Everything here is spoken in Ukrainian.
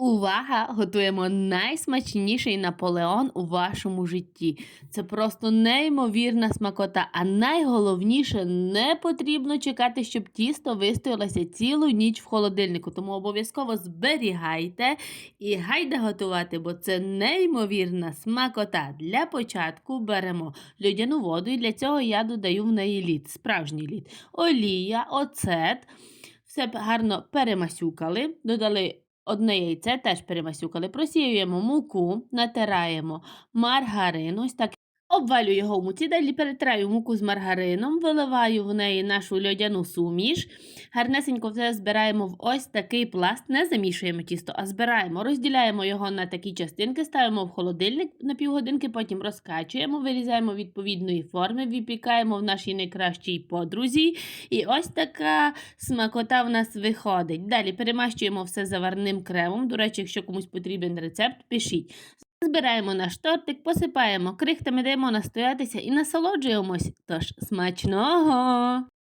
Увага! Готуємо найсмачніший Наполеон у вашому житті. Це просто неймовірна смакота. А найголовніше, не потрібно чекати, щоб тісто вистоялося цілу ніч в холодильнику. Тому обов'язково зберігайте і гайде готувати, бо це неймовірна смакота. Для початку беремо льодяну воду, і для цього я додаю в неї лід, справжній лід, олія, оцет. Все гарно перемасюкали, додали одне яйце, теж перемасюкали. Просіюємо муку, натираємо маргарин, ось так. Обвалю його в муці, далі перетираю муку з маргарином, виливаю в неї нашу льодяну суміш. Гарнесенько все збираємо в ось такий пласт, не замішуємо тісто, а збираємо, розділяємо його на такі частинки, ставимо в холодильник на півгодинки, потім розкачуємо, вирізаємо відповідної форми, випікаємо в нашій найкращій подрузі. І ось така смакота в нас виходить. Далі перемащуємо все заварним кремом. До речі, якщо комусь потрібен рецепт, пишіть. Збираємо наш тортик, посипаємо крихтами, даємо настоятися і насолоджуємось. Тож смачного!